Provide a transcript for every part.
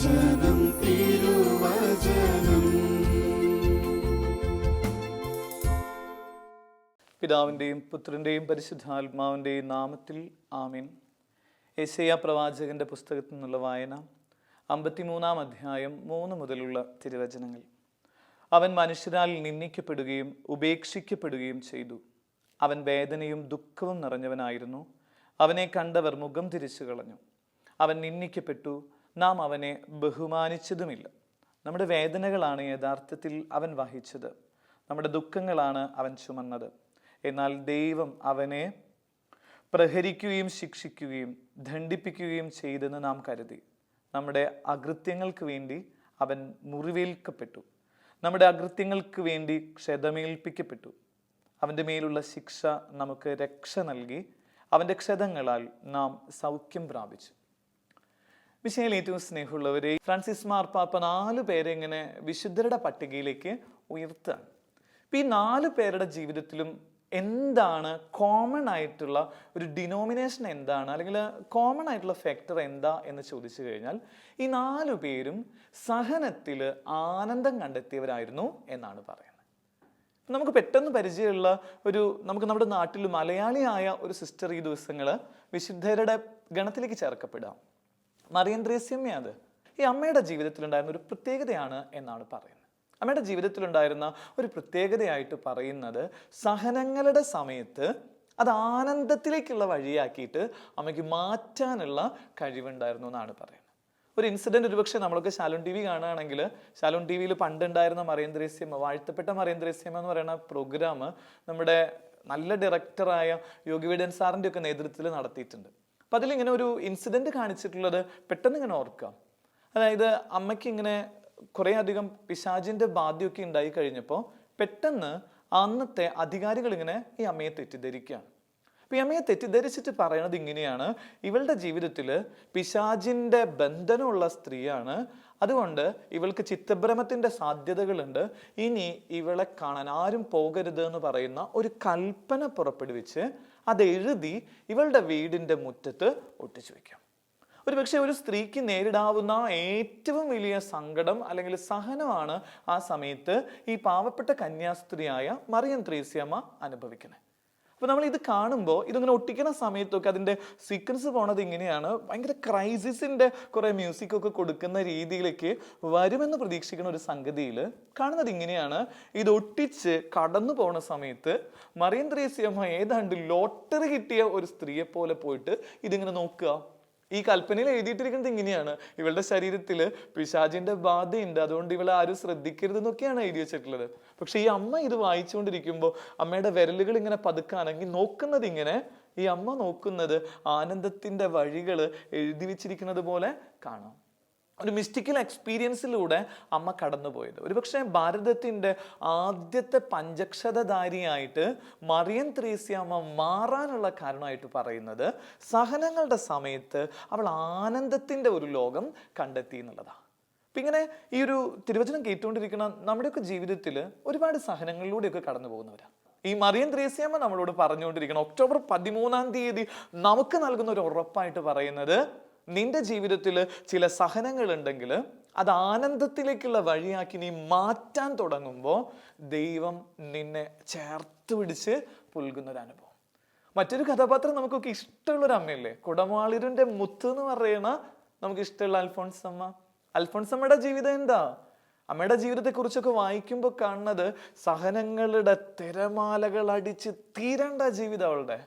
തിരുവചനം തിരുവചനം. പിതാവിന്റെയും പുത്രന്റെയും പരിശുദ്ധാത്മാവിന്റെയും നാമത്തിൽ ആമീൻ. ഏശയ്യ പ്രവാചകന്റെ പുസ്തകത്തിൽ നിന്നുള്ള വായന അമ്പത്തിമൂന്നാം അധ്യായം മൂന്ന് മുതലുള്ള തിരുവചനങ്ങൾ. അവൻ മനുഷ്യരാൽ നിന്ദിക്കപ്പെടുകയും ഉപേക്ഷിക്കപ്പെടുകയും ചെയ്തു. അവൻ വേദനയും ദുഃഖവും നിറഞ്ഞവനായിരുന്നു. അവനെ കണ്ടവർ മുഖം തിരിച്ചു കളഞ്ഞു അവൻ നിന്ദിക്കപ്പെട്ടു നാം അവനെ ബഹുമാനിച്ചതുമില്ല. നമ്മുടെ വേദനകളാണ് യഥാർത്ഥത്തിൽ അവൻ വഹിച്ചത്. നമ്മുടെ ദുഃഖങ്ങളാണ് അവൻ ചുമന്നത്. എന്നാൽ ദൈവം അവനെ പ്രഹരിക്കുകയും ശിക്ഷിക്കുകയും ദണ്ഡിപ്പിക്കുകയും ചെയ്തെന്ന് നാം കരുതി. നമ്മുടെ അകൃത്യങ്ങൾക്ക് വേണ്ടി അവൻ മുറിവേൽക്കപ്പെട്ടു. നമ്മുടെ അകൃത്യങ്ങൾക്ക് വേണ്ടി ക്ഷതമേൽപ്പിക്കപ്പെട്ടു. അവന്റെ മേലുള്ള ശിക്ഷ നമുക്ക് രക്ഷ നൽകി അവന്റെ ക്ഷതങ്ങളാൽ നാം സൗഖ്യം പ്രാപിച്ചു. വിഷയത്തിൽ ഏറ്റവും സ്നേഹമുള്ളവരെ ഫ്രാൻസിസ് മാർപ്പാപ്പ നാല് പേരെ ഇങ്ങനെ വിശുദ്ധരുടെ പട്ടികയിലേക്ക് ഉയർത്തുകയാണ് ഈ നാല് പേരുടെ ജീവിതത്തിലും എന്താണ് കോമൺ ആയിട്ടുള്ള ഒരു ഡിനോമിനേഷൻ എന്താണ്? അല്ലെങ്കിൽ കോമൺ ആയിട്ടുള്ള ഫാക്ടർ എന്താ എന്ന് ചോദിച്ചു കഴിഞ്ഞാൽ ഈ നാല് പേരും സഹനത്തിൽ ആനന്ദം കണ്ടെത്തിയവരായിരുന്നു എന്നാണ് പറയുന്നത്. നമുക്ക് പെട്ടെന്ന് പരിചയമുള്ള ഒരു നമുക്ക് നമ്മുടെ നാട്ടിൽ മലയാളിയായ ഒരു സിസ്റ്റർ ഈ ദിവസങ്ങൾ വിശുദ്ധരുടെ ഗണത്തിലേക്ക് ചേർക്കപ്പെടാം മറിയന്ത്രേസ്യമ്മ അത്. ഈ അമ്മയുടെ ജീവിതത്തിലുണ്ടായിരുന്ന ഒരു പ്രത്യേകതയാണ് എന്നാണ് പറയുന്നത്. അമ്മയുടെ ജീവിതത്തിലുണ്ടായിരുന്ന ഒരു പ്രത്യേകതയായിട്ട് പറയുന്നത് സഹനങ്ങളുടെ സമയത്ത് അത് ആനന്ദത്തിലേക്കുള്ള വഴിയാക്കിയിട്ട് അമ്മയ്ക്ക് മാറ്റാനുള്ള കഴിവുണ്ടായിരുന്നു എന്നാണ് പറയുന്നത്. ഒരു ഇൻസിഡന്റ് ഒരുപക്ഷെ നമ്മളൊക്കെ ശാലോൺ ടി വി കാണുകയാണെങ്കിൽ ശാലോൺ ടി വിയിൽ പണ്ടുണ്ടായിരുന്ന മറിയന്ത്രേസ്യമ്മ വാഴ്ത്തപ്പെട്ട മറിയന്ത്രേസ്യമ്മ എന്ന് പറയുന്ന പ്രോഗ്രാം നമ്മുടെ നല്ല ഡയറക്ടറായ യോഗി വിഡൻ സാറിന്റെ ഒക്കെ നേതൃത്വത്തിൽ നടത്തിയിട്ടുണ്ട്. അപ്പം അതിലിങ്ങനെ ഒരു ഇൻസിഡന്റ് കാണിച്ചിട്ടുള്ളത് പെട്ടെന്ന് ഇങ്ങനെ ഓർക്കാം അതായത് അമ്മയ്ക്ക് ഇങ്ങനെ കുറേ അധികം പിശാജിന്റെ ബാധ്യമൊക്കെ ഉണ്ടായി കഴിഞ്ഞപ്പോൾ പെട്ടെന്ന് അന്നത്തെ അധികാരികൾ ഇങ്ങനെ ഈ അമ്മയെ തെറ്റിദ്ധരിക്കുകയാണ്. അപ്പം ഈ അമ്മയെ തെറ്റിദ്ധരിച്ചിട്ട് പറയണത് ഇങ്ങനെയാണ്. ഇവളുടെ ജീവിതത്തിൽ പിശാജിന്റെ ബന്ധനമുള്ള സ്ത്രീയാണ്. അതുകൊണ്ട് ഇവൾക്ക് ചിത്തഭ്രമത്തിന്റെ സാധ്യതകളുണ്ട്. ഇനി ഇവളെ കാണാൻ ആരും പോകരുത് എന്ന് പറയുന്ന ഒരു കൽപ്പന പുറപ്പെടുവിച്ച് അത് എഴുതി ഇവളുടെ വീടിന്റെ മുറ്റത്ത് ഒട്ടിച്ചു വയ്ക്കാം. ഒരു പക്ഷേ ഒരു സ്ത്രീക്ക് നേരിടാവുന്ന ഏറ്റവും വലിയ സങ്കടം അല്ലെങ്കിൽ സഹനമാണ് ആ സമയത്ത് ഈ പാവപ്പെട്ട കന്യാസ്ത്രീയായ മറിയം ത്രേസ്യമ്മ അനുഭവിക്കുന്നത്. അപ്പൊ നമ്മൾ ഇത് കാണുമ്പോൾ ഇതിങ്ങനെ ഒട്ടിക്കുന്ന സമയത്തൊക്കെ അതിന്റെ സീക്വൻസ് പോണത് ഇങ്ങനെയാണ്. ഭയങ്കര ക്രൈസിസിന്റെ കുറേ മ്യൂസിക് ഒക്കെ കൊടുക്കുന്ന രീതിയിലേക്ക് വരുമെന്ന് പ്രതീക്ഷിക്കുന്ന ഒരു സംഗതിയിൽ കാണുന്നത് ഇങ്ങനെയാണ്. ഇത് ഒട്ടിച്ച് കടന്നു പോണ സമയത്ത് മറിയൻ ത്രേസ്യമ്മ ഏതാണ്ട് ലോട്ടറി കിട്ടിയ ഒരു സ്ത്രീയെ പോലെ പോയിട്ട് ഇതിങ്ങനെ നോക്കുക. ഈ കൽപ്പനയിൽ എഴുതിയിട്ടിരിക്കുന്നത് ഇങ്ങനെയാണ്. ഇവളുടെ ശരീരത്തിൽ പിശാചിന്റെ ബാധയുണ്ട്. അതുകൊണ്ട് ഇവളെ ആരും ശ്രദ്ധിക്കരുത് എന്നൊക്കെയാണ് എഴുതി വെച്ചിട്ടുള്ളത്. പക്ഷെ ഈ അമ്മ ഇത് വായിച്ചുകൊണ്ടിരിക്കുമ്പോൾ അമ്മയുടെ വിരലുകൾ ഇങ്ങനെ പതുക്കാണെങ്കിൽ നോക്കുന്നത് ഇങ്ങനെ ഈ അമ്മ നോക്കുന്നത് ആനന്ദത്തിന്റെ വഴികൾ എഴുതി വെച്ചിരിക്കുന്നത് പോലെ കാണാം. ഒരു മിസ്റ്റിക്കൽ എക്സ്പീരിയൻസിലൂടെ അമ്മ കടന്നുപോയത്. ഒരുപക്ഷെ ഭാരതത്തിന്റെ ആദ്യത്തെ പഞ്ചക്ഷതധാരിയായിട്ട് മറിയൻ ത്രേസ്യാമ്മ മാറാനുള്ള കാരണമായിട്ട് പറയുന്നത് സഹനങ്ങളുടെ സമയത്ത് അവൾ ആനന്ദത്തിന്റെ ഒരു ലോകം കണ്ടെത്തി എന്നുള്ളതാണ് അപ്പം ഇങ്ങനെ ഈ ഒരു തിരുവചനം കേട്ടുകൊണ്ടിരിക്കുന്ന നമ്മുടെയൊക്കെ ജീവിതത്തിൽ ഒരുപാട് സഹനങ്ങളിലൂടെയൊക്കെ കടന്നു പോകുന്നവരാണ് ഈ മറിയൻ ത്രേസ്യാമ്മ നമ്മളോട് പറഞ്ഞുകൊണ്ടിരിക്കണം ഒക്ടോബർ പതിമൂന്നാം തീയതി നമുക്ക് നൽകുന്ന ഒരു ഉറപ്പായിട്ട് പറയുന്നത് നിന്റെ ജീവിതത്തിൽ ചില സഹനങ്ങൾ ഉണ്ടെങ്കിൽ അത് ആനന്ദത്തിലേക്കുള്ള വഴിയാക്കി നീ മാറ്റാൻ തുടങ്ങുമ്പോൾ ദൈവം നിന്നെ ചേർത്ത് പിടിച്ച് പുൽകുന്ന ഒരു അനുഭവം. മറ്റൊരു കഥാപാത്രം നമുക്കൊക്കെ ഇഷ്ടമുള്ള ഒരു അമ്മയല്ലേ? കുടമാളിരുടെ മുത്ത് എന്ന് പറയുന്ന നമുക്ക് ഇഷ്ടമുള്ള അൽഫോൺസമ്മ അൽഫോൺസമ്മയുടെ ജീവിതം എന്താ? അമ്മയുടെ ജീവിതത്തെക്കുറിച്ചൊക്കെ വായിക്കുമ്പോൾ കാണുന്നത് സഹനങ്ങളുടെ തിരമാലകൾ അടിച്ച് തീരേണ്ട ജീവിതം അവളുടെ.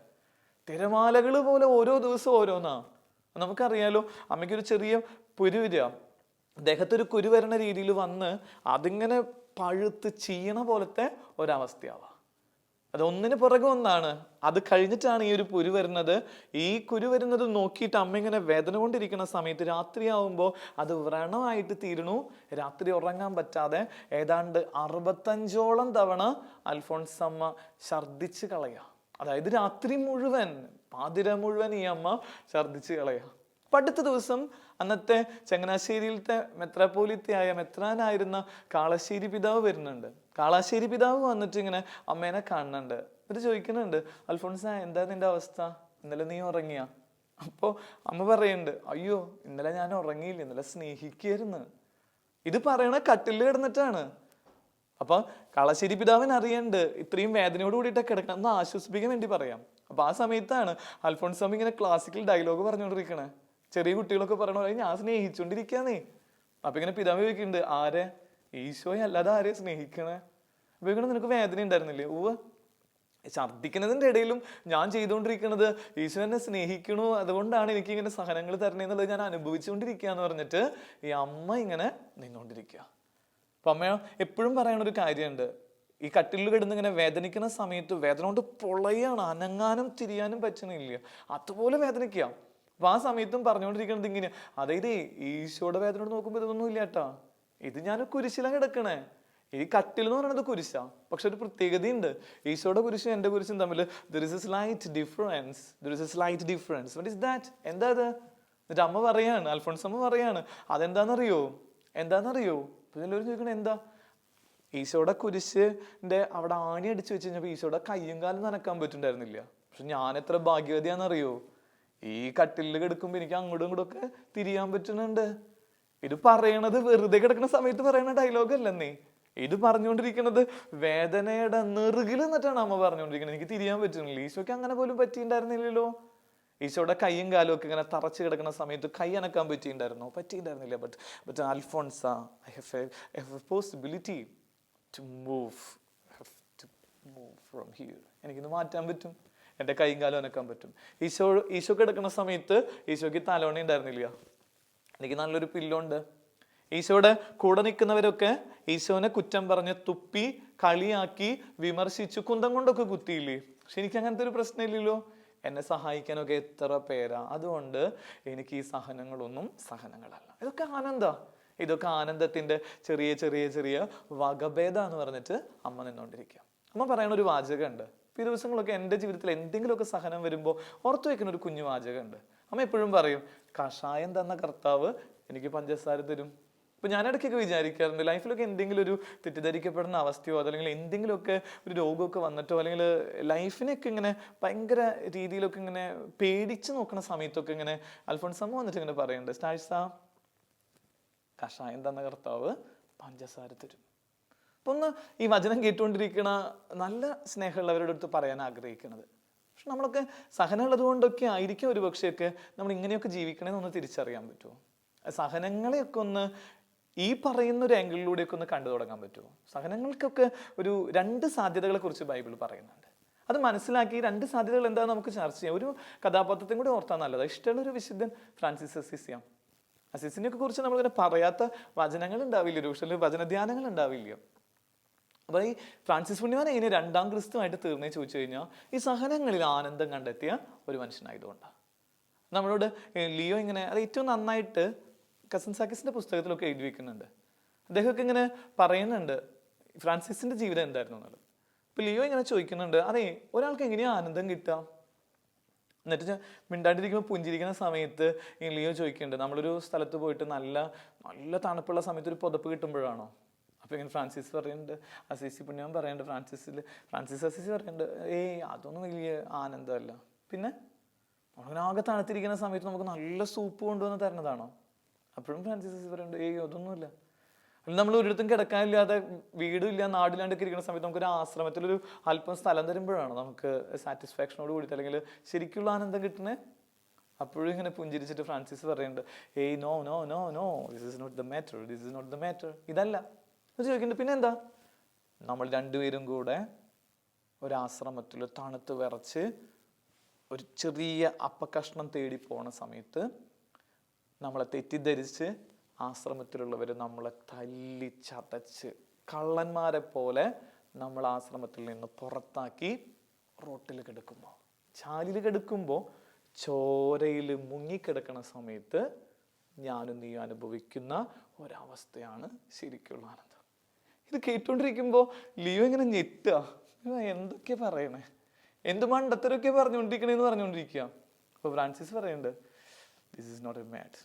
തിരമാലകൾ പോലെ ഓരോ ദിവസവും ഓരോന്നാ. നമുക്കറിയാലോ അമ്മയ്ക്കൊരു ചെറിയ കുരു വരിക ദേഹത്തൊരു കുരു വരണ രീതിയിൽ വന്ന് അതിങ്ങനെ പഴുത്ത് ചീയണ പോലത്തെ ഒരവസ്ഥയാവാം. അതൊന്നിന് പുറകെ ഒന്നാണ്. അത് കഴിഞ്ഞിട്ടാണ് ഈ ഒരു കുരു വരുന്നത്. ഈ കുരു വരുന്നത് നോക്കിയിട്ട് അമ്മ ഇങ്ങനെ വേദന കൊണ്ടിരിക്കുന്ന സമയത്ത് രാത്രിയാവുമ്പോൾ അത് വ്രണമായിട്ട് തീരണു രാത്രി ഉറങ്ങാൻ പറ്റാതെ ഏതാണ്ട് അറുപത്തഞ്ചോളം തവണ അൽഫോൺസമ്മ ഛർദിച്ച് കളയുക അതായത് രാത്രി മുഴുവൻ പാതിര മുഴുവൻ ഈ അമ്മ ഛർദിച്ച് കളയാ. പടുത്ത അടുത്ത ദിവസം അന്നത്തെ ചങ്ങനാശ്ശേരിയിലത്തെ മെത്രാപ്പോലിത്തയായ മെത്രാനായിരുന്ന കാളശ്ശേരി പിതാവ് വരുന്നുണ്ട്. കാളാശ്ശേരി പിതാവ് വന്നിട്ട് ഇങ്ങനെ അമ്മേനെ കാണുന്നുണ്ട്. എന്നിട്ട് ചോദിക്കുന്നുണ്ട് അൽഫോൺസ എന്താ നിന്റെ അവസ്ഥ? ഇന്നലെ നീ ഉറങ്ങിയ? അപ്പോൾ അമ്മ പറയുന്നുണ്ട് അയ്യോ ഇന്നലെ ഞാൻ ഉറങ്ങിയില്ല ഇന്നലെ സ്നേഹിക്കായിരുന്നു ഇത് പറയണ കട്ടിൽ കിടന്നിട്ടാണ്. അപ്പൊ കളശ്ശേരി പിതാവിന് അറിയണ്ട്. ഇത്രയും വേദനയോട് കൂടിയിട്ട് കിടക്കണം. എന്ന് ആശ്വസിപ്പിക്കാൻ വേണ്ടി പറയാം. അപ്പൊ ആ സമയത്താണ് അൽഫോൺസാമി ഇങ്ങനെ ക്ലാസിക്കൽ ഡയലോഗ് പറഞ്ഞുകൊണ്ടിരിക്കണേ. ചെറിയ കുട്ടികളൊക്കെ പറയണ ഞാൻ സ്നേഹിച്ചുകൊണ്ടിരിക്കാന്നേ അപ്പൊ ഇങ്ങനെ പിതാവ് ചോദിക്കുന്നുണ്ട് ആരെ? ഈശോയെ അല്ലാതെ ആരെ സ്നേഹിക്കണേ? അപ്പൊ ഇങ്ങനെ നിനക്ക് വേദന ഉണ്ടായിരുന്നില്ലേ? ഉവ്വ്. ഛർദ്ദിക്കുന്നതിന്റെ ഇടയിലും ഞാൻ ചെയ്തുകൊണ്ടിരിക്കുന്നത് ഈശോ എന്നെ സ്നേഹിക്കണു. അതുകൊണ്ടാണ് എനിക്ക് ഇങ്ങനെ സഹനങ്ങൾ തരണേന്നുള്ളത് ഞാൻ അനുഭവിച്ചുകൊണ്ടിരിക്കുക എന്ന് പറഞ്ഞിട്ട് ഈ അമ്മ ഇങ്ങനെ നിന്നുകൊണ്ടിരിക്കുക അപ്പൊ അമ്മ എപ്പോഴും പറയണ ഒരു കാര്യമുണ്ട്. ഈ കട്ടിലിൽ കിടന്ന് ഇങ്ങനെ വേദനിക്കുന്ന സമയത്ത് വേദന കൊണ്ട് പൊളയാണ് അനങ്ങാനും തിരിയാനും പറ്റണില്ല. അതുപോലെ വേദനിക്കുക അപ്പൊ ആ സമയത്തും പറഞ്ഞുകൊണ്ടിരിക്കുന്നത് ഇങ്ങനെ അതായത് ഈശോയുടെ വേദനയോട് നോക്കുമ്പോൾ ഇതൊന്നും ഇല്ല കേട്ടാ ഇത് ഞാൻ കുരിശിലാണ് കിടക്കണേ. ഈ കട്ടിൽ എന്ന് പറയുന്നത് കുരിശാ. പക്ഷെ ഒരു പ്രത്യേകതയുണ്ട്. ഈശോയുടെ കുരിശും എന്റെ കുരിശും തമ്മിൽ there is a slight difference there is a slight difference what is that എന്താ അത്? എന്നിട്ട് അമ്മ പറയാണ് അൽഫോൺസ് അമ്മ പറയാണ് അതെന്താണെന്നറിയോ എന്താണെന്നറിയോ അപ്പൊ ഒരു ചോദിക്കണേ എന്താ? ഈശോയുടെ കുരിശിന്റെ അവിടെ ആണി അടിച്ചു വെച്ച് കഴിഞ്ഞപ്പോൾ ഈശോയുടെ കയ്യും കാലും നനക്കാൻ പറ്റുണ്ടായിരുന്നില്ല പക്ഷെ ഞാൻ എത്ര ഭാഗ്യവതിയാണെന്നറിയോ? ഈ കട്ടിലിൽ കിടക്കുമ്പോൾ എനിക്ക് അങ്ങോട്ടും ഇങ്ങോട്ടും ഒക്കെ തിരിയാൻ പറ്റുന്നുണ്ട്. ഇത് പറയണത് വെറുതെ കിടക്കുന്ന സമയത്ത് പറയുന്ന ഡയലോഗ് അല്ലെന്നേ. ഇത് പറഞ്ഞുകൊണ്ടിരിക്കുന്നത് വേദനയുടെ നെറുകിൽ എന്നിട്ടാണ് അമ്മ പറഞ്ഞുകൊണ്ടിരിക്കുന്നത് എനിക്ക് തിരിയാൻ പറ്റുന്നില്ല. ഈശോയ്ക്ക് അങ്ങനെ പോലും പറ്റിയിട്ടുണ്ടായിരുന്നില്ലല്ലോ. ഈശോയുടെ കൈയും കാലും ഒക്കെ ഇങ്ങനെ തറച്ച് കിടക്കുന്ന സമയത്ത് കൈ അനക്കാൻ പറ്റിയിട്ടുണ്ടായിരുന്നു. പറ്റിയിട്ടുണ്ടായിരുന്നില്ല. But but Alphonsa I have a possibility to move to move from here എനിക്കിന്ന് മാറ്റാൻ പറ്റും? എന്റെ കൈയും കാലും അനക്കാൻ പറ്റും? ഈശോ ഈശോ കിടക്കുന്ന സമയത്ത് ഈശോയ്ക്ക് തലോണി ഉണ്ടായിരുന്നില്ല. എനിക്ക് നല്ലൊരു പില്ലുണ്ട് ഈശോയുടെ കൂടെ നിൽക്കുന്നവരൊക്കെ ഈശോനെ കുറ്റം പറഞ്ഞ് തുപ്പി കളിയാക്കി വിമർശിച്ചു കുന്തം കൊണ്ടൊക്കെ കുത്തിയില്ലേ? പക്ഷെ എനിക്ക് അങ്ങനത്തെ ഒരു പ്രശ്നമില്ലല്ലോ. എന്നെ സഹായിക്കാനൊക്കെ എത്ര പേരാ? അതുകൊണ്ട് എനിക്ക് ഈ സഹനങ്ങളൊന്നും സഹനങ്ങളല്ല. ഇതൊക്കെ ആനന്ദ. ഇതൊക്കെ ആനന്ദത്തിന്റെ ചെറിയ ചെറിയ ചെറിയ വകഭേദ എന്ന് പറഞ്ഞിട്ട് അമ്മ നിന്നുകൊണ്ടിരിക്കുക അമ്മ പറയണ ഒരു വാചകമുണ്ട്. ഈ ദിവസങ്ങളൊക്കെ എന്റെ ജീവിതത്തിൽ എന്തെങ്കിലുമൊക്കെ സഹനം വരുമ്പോൾ ഓർത്തു വയ്ക്കുന്ന ഒരു കുഞ്ഞു വാചകമുണ്ട്. അമ്മ എപ്പോഴും പറയും കഷായം തന്ന കർത്താവ് എനിക്ക് പഞ്ചസാര തരും. ഇപ്പൊ ഞാൻ ഇടയ്ക്കൊക്കെ വിചാരിക്കാറുണ്ട് ലൈഫിലൊക്കെ എന്തെങ്കിലും ഒരു തെറ്റിദ്ധരിക്കപ്പെടുന്ന അവസ്ഥയോ അതല്ലെങ്കിൽ എന്തെങ്കിലുമൊക്കെ ഒരു രോഗമൊക്കെ വന്നിട്ടോ അല്ലെങ്കിൽ ലൈഫിനെയൊക്കെ ഇങ്ങനെ ഭയങ്കര രീതിയിലൊക്കെ ഇങ്ങനെ പേടിച്ച് നോക്കുന്ന സമയത്തൊക്കെ ഇങ്ങനെ അൽഫോൺസമ്മ വന്നിട്ട് ഇങ്ങനെ പറയുന്നുണ്ട് സ്റ്റാഴ്സ കഷായം തന്ന കർത്താവ് പഞ്ചസാര തരും. അപ്പൊ ഒന്ന് ഈ വചനം കേട്ടുകൊണ്ടിരിക്കുന്ന നല്ല സ്നേഹമുള്ളവരുടെ അടുത്ത് പറയാൻ ആഗ്രഹിക്കുന്നത് പക്ഷെ നമ്മളൊക്കെ സഹനമുള്ളത് കൊണ്ടൊക്കെ ആയിരിക്കും ഒരു പക്ഷേയൊക്കെ നമ്മൾ ഇങ്ങനെയൊക്കെ ജീവിക്കണമെന്ന് ഒന്ന് തിരിച്ചറിയാൻ പറ്റുമോ? സഹനങ്ങളെയൊക്കെ ഒന്ന് ഈ പറയുന്ന ഒരു ആംഗിളിലൂടെയൊക്കെ ഒന്ന് കണ്ടു തുടങ്ങാൻ പറ്റുമോ? സഹനങ്ങൾക്കൊക്കെ ഒരു രണ്ട് സാധ്യതകളെ കുറിച്ച് ബൈബിൾ പറയുന്നുണ്ട്. അത് മനസ്സിലാക്കി രണ്ട് സാധ്യതകൾ എന്താണെന്ന് നമുക്ക് ചർച്ച ചെയ്യാം. ഒരു കഥാപാത്രത്തെയും കൂടി ഓർത്താൽ നല്ലതാണ് ഇഷ്ടമുള്ള ഒരു വിശുദ്ധൻ ഫ്രാൻസിസ് അസിസിയാം അസിസിനെ കുറിച്ച് നമ്മളിങ്ങനെ പറയാത്ത വചനങ്ങൾ ഉണ്ടാവില്ല? പക്ഷേ വചനധ്യാനങ്ങൾ ഉണ്ടാവില്ല? അപ്പൊ ഈ ഫ്രാൻസിസ് പുണ്യവാൻ ഇങ്ങനെ രണ്ടാം ക്രിസ്തുമായിട്ട് തീർന്നേ ചോദിച്ചു കഴിഞ്ഞാൽ ഈ സഹനങ്ങളിൽ ആനന്ദം കണ്ടെത്തിയ ഒരു മനുഷ്യനായതുകൊണ്ടാണ്. നമ്മളോട് ലിയോ ഇങ്ങനെ അത് ഏറ്റവും നന്നായിട്ട് കസൻ സാക്കിസിന്റെ പുസ്തകത്തിലൊക്കെ എഴുതി വെക്കുന്നുണ്ട് അദ്ദേഹമൊക്കെ ഇങ്ങനെ പറയുന്നുണ്ട് ഫ്രാൻസിസിന്റെ ജീവിതം എന്തായിരുന്നു എന്നുള്ളത്. അപ്പോൾ ലിയോ ഇങ്ങനെ ചോദിക്കുന്നുണ്ട് അതെ ഒരാൾക്ക് എങ്ങനെയാ ആനന്ദം കിട്ടുക എന്നിട്ട് മിണ്ടാണ്ടിരിക്കുമ്പോൾ പുഞ്ചിരിക്കുന്ന സമയത്ത് ഈ ലിയോ ചോദിക്കുന്നുണ്ട് നമ്മളൊരു സ്ഥലത്ത് പോയിട്ട് നല്ല നല്ല തണുപ്പുള്ള സമയത്ത് ഒരു പുതപ്പ് കിട്ടുമ്പോഴാണോ? അപ്പോൾ ഇങ്ങനെ ഫ്രാൻസിസ് പറയുന്നുണ്ട് അസീസി പുണ്യം പറയുന്നുണ്ട് ഫ്രാൻസിസിൽ ഫ്രാൻസിസ് അസീസി പറയുന്നുണ്ട് ഏയ് അതൊന്നും വലിയ ആനന്ദമല്ല. പിന്നെ നമ്മളങ്ങനെ ആകെ തണുത്തിരിക്കുന്ന സമയത്ത് നമുക്ക് നല്ല സൂപ്പ് കൊണ്ടുവന്ന് തരുന്നതാണോ? അപ്പോഴും ഫ്രാൻസിസ് പറയുന്നുണ്ട് ഏയ് അതൊന്നുമില്ല. നമ്മൾ ഒരിടത്തും കിടക്കാനില്ലാതെ വീടും ഇല്ല നാടില്ലാണ്ടൊക്കെ ഇരിക്കുന്ന സമയത്ത് നമുക്കൊരു ആശ്രമത്തിലൊരു അല്പം സ്ഥലം തരുമ്പോഴാണ് നമുക്ക് സാറ്റിസ്ഫാക്ഷനോട് കൂടിയിട്ട് അല്ലെങ്കിൽ ശരിക്കുള്ള ആനന്ദം കിട്ടുന്നത്. അപ്പോഴും ഇങ്ങനെ പുഞ്ചിരിച്ചിട്ട് ഫ്രാൻസിസ് പറയുന്നുണ്ട് ഏയ് no no no no this is not the matter this is not the matter ഇതല്ല. എന്ന് ചോദിക്കുന്നുണ്ട് പിന്നെ എന്താ നമ്മൾ രണ്ടുപേരും കൂടെ ഒരാശ്രമത്തിൽ തണുത്ത് വിറച്ച് ഒരു ചെറിയ അപ്പകഷ്ണം തേടി പോണ സമയത്ത് നമ്മളെ തെറ്റിദ്ധരിച്ച് ആശ്രമത്തിലുള്ളവർ നമ്മളെ തല്ലി ചതച്ച് കള്ളന്മാരെ പോലെ നമ്മൾ ആശ്രമത്തിൽ നിന്ന് പുറത്താക്കി റോട്ടിൽ കിടക്കുമ്പോൾ ചാലിൽ കിടക്കുമ്പോൾ ചോരയിൽ മുങ്ങിക്കിടക്കണ സമയത്ത് ഞാനും നീ അനുഭവിക്കുന്ന ഒരവസ്ഥയാണ് ശരിക്കുള്ള ആനന്ദം. ഇത് കേട്ടുകൊണ്ടിരിക്കുമ്പോൾ ലിയോ ഇങ്ങനെ ഞെട്ടുക. എന്തൊക്കെ പറയണേ? എന്ത് മണ്ടത്തരൊക്കെ പറഞ്ഞുകൊണ്ടിരിക്കണേന്ന് പറഞ്ഞുകൊണ്ടിരിക്കുക അപ്പൊ ഫ്രാൻസിസ് പറയുന്നുണ്ട് this is not a matter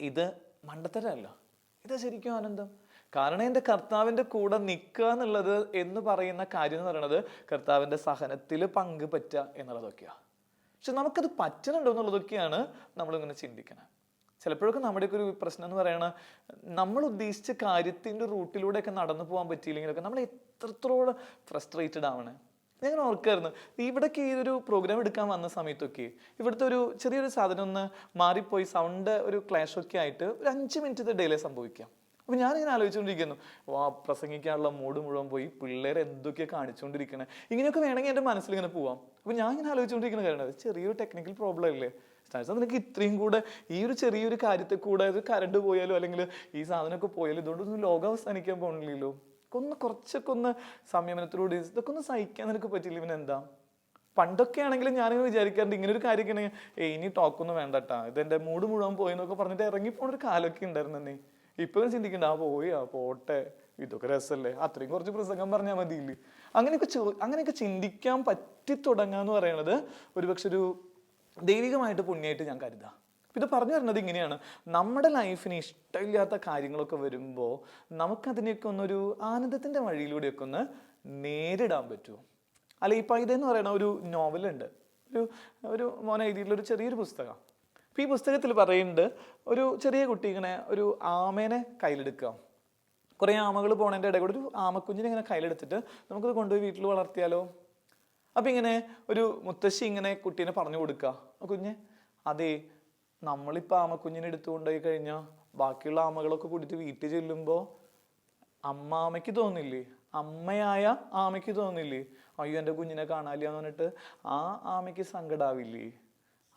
ഇത് മണ്ടത്തരമല്ല. ഇതാ ശരിക്കും ആനന്ദം. കാരണം എന്റെ കർത്താവിന്റെ കൂടെ നിൽക്കുക എന്നുള്ളത് എന്ന് പറയുന്ന കാര്യം എന്ന് പറയുന്നത് കർത്താവിന്റെ സഹനത്തിൽ പങ്ക് പറ്റുക എന്നുള്ളതൊക്കെയാണ് പക്ഷെ നമുക്കത് പറ്റുന്നുണ്ടോ എന്നുള്ളതൊക്കെയാണ് നമ്മളിങ്ങനെ ചിന്തിക്കണം. ചിലപ്പോഴൊക്കെ നമ്മുടെയൊക്കെ ഒരു പ്രശ്നം എന്ന് പറയുന്നത് നമ്മൾ ഉദ്ദേശിച്ച കാര്യത്തിന്റെ റൂട്ടിലൂടെയൊക്കെ നടന്നു പോകാൻ പറ്റിയില്ലെങ്കിലൊക്കെ നമ്മൾ എത്രത്തോളം ഫ്രസ്ട്രേറ്റഡ് ആവണേ. ഞാൻ ഓർക്കായിരുന്നു? ഇവിടേക്ക് ഈ ഒരു പ്രോഗ്രാം എടുക്കാൻ വന്ന സമയത്തൊക്കെ ഇവിടുത്തെ ഒരു ചെറിയൊരു സാധനം ഒന്ന് മാറിപ്പോയി സൗണ്ട് ഒരു ക്ലാഷ് ഒക്കെ ആയിട്ട് ഒരു അഞ്ച് മിനിറ്റത്തെ ഡിലേ സംഭവിക്കാം. അപ്പൊ ഞാനിങ്ങനെ ആലോചിച്ചുകൊണ്ടിരിക്കുന്നു. വാ പ്രസംഗിക്കാനുള്ള മൂഡ് മുഴുവൻ പോയി. പിള്ളേർ എന്തൊക്കെയാണ് കാണിച്ചുകൊണ്ടിരിക്കണേ? ഇങ്ങനെയൊക്കെ വേണമെങ്കിൽ എന്റെ മനസ്സിൽ ഇങ്ങനെ പോവാം. അപ്പൊ ഞാൻ ഇങ്ങനെ ആലോചിച്ചുകൊണ്ടിരിക്കുന്ന കാര്യം അത് ചെറിയൊരു ടെക്നിക്കൽ പ്രോബ്ലം അല്ലേ? സ്റ്റാൻസ് നിനക്ക് ഇത്രയും കൂടെ ഈ ഒരു ചെറിയൊരു കാര്യത്തെ കൂടെ കരണ്ട് പോയാലോ അല്ലെങ്കിൽ ഈ സാധനമൊക്കെ പോയാലോ? ഇതുകൊണ്ടൊന്നും ലോകം അവസാനിക്കാൻ പോകണില്ലല്ലോ ഒന്ന് കുറച്ചൊക്കെ ഒന്ന് സംയമനത്തിലൂടെ ഇതൊക്കെ ഒന്ന് സഹിക്കാൻ നിനക്ക് പറ്റില്ല ഇവനെന്താ പണ്ടൊക്കെ ആണെങ്കിലും ഞാനിങ്ങനെ വിചാരിക്കാറുണ്ട് ഇങ്ങനെ ഒരു കാര്യമൊക്കെ ഉണ്ടെങ്കിൽ ഏ ഇനി ടോക്കൊന്നും വേണ്ട കേട്ടാ ഇതെന്റെ മൂഡ് മുഴുവൻ പോയി എന്നൊക്കെ പറഞ്ഞിട്ട് ഇറങ്ങി പോണ ഒരു കാലമൊക്കെ ഉണ്ടായിരുന്നെ ഇപ്പോഴും ചിന്തിക്കണ്ട ആ പോയി ആ പോട്ടെ. ഇതൊക്കെ രസമല്ലേ അത്രയും കുറച്ച് പ്രസംഗം പറഞ്ഞാൽ മതിയില്ലേ? അങ്ങനെയൊക്കെ ചോ- അങ്ങനെയൊക്കെ ചിന്തിക്കാൻ പറ്റി തുടങ്ങാന്ന് പറയുന്നത് ഒരുപക്ഷെ ഒരു ദൈവികമായിട്ട് പുണ്യമായിട്ട് ഞാൻ കരുതാം. ഇത് പറഞ്ഞു വരുന്നത് ഇങ്ങനെയാണ്. നമ്മുടെ ലൈഫിന് ഇഷ്ടമില്ലാത്ത കാര്യങ്ങളൊക്കെ വരുമ്പോൾ നമുക്കതിനെയൊക്കെ ഒന്നൊരു ആനന്ദത്തിന്റെ വഴിയിലൂടെയൊക്കെ ഒന്ന് നേരിടാൻ പറ്റുമോ അല്ല ഈ പൈത എന്ന് പറയുന്ന ഒരു നോവലുണ്ട്. ഒരു ഒരു മോനെ എഴുതിയിട്ടുള്ള ഒരു ചെറിയൊരു പുസ്തകം. അപ്പോൾ ഈ പുസ്തകത്തിൽ പറയുന്നുണ്ട് ഒരു ചെറിയ കുട്ടി ഇങ്ങനെ ഒരു ആമേനെ കയ്യിലെടുക്കുക. കുറേ ആമകൾ പോണതിന്റെ ഇടയിൽ കൂടെ ഒരു ആമക്കുഞ്ഞിനെ ഇങ്ങനെ കയ്യിലെടുത്തിട്ട് നമുക്കത് കൊണ്ടുപോയി വീട്ടിൽ വളർത്തിയാലോ? അപ്പം ഇങ്ങനെ ഒരു മുത്തശ്ശി ഇങ്ങനെ കുട്ടീനെ പറഞ്ഞു കൊടുക്കുക. "ആ കുഞ്ഞെ അതെ നമ്മളിപ്പോൾ ആമക്കുഞ്ഞിനെ എടുത്തു കൊണ്ടുപോയി കഴിഞ്ഞാൽ ബാക്കിയുള്ള ആമകളൊക്കെ കൂട്ടിയിട്ട് വീട്ടിൽ ചെല്ലുമ്പോൾ അമ്മാമയ്ക്ക് തോന്നില്ലേ? അമ്മയായ ആമയ്ക്ക് തോന്നില്ലേ? അയ്യോ എന്റെ കുഞ്ഞിനെ കാണാനില്ല എന്ന് പറഞ്ഞിട്ട് ആ ആമയ്ക്ക് സങ്കടാവില്ലേ?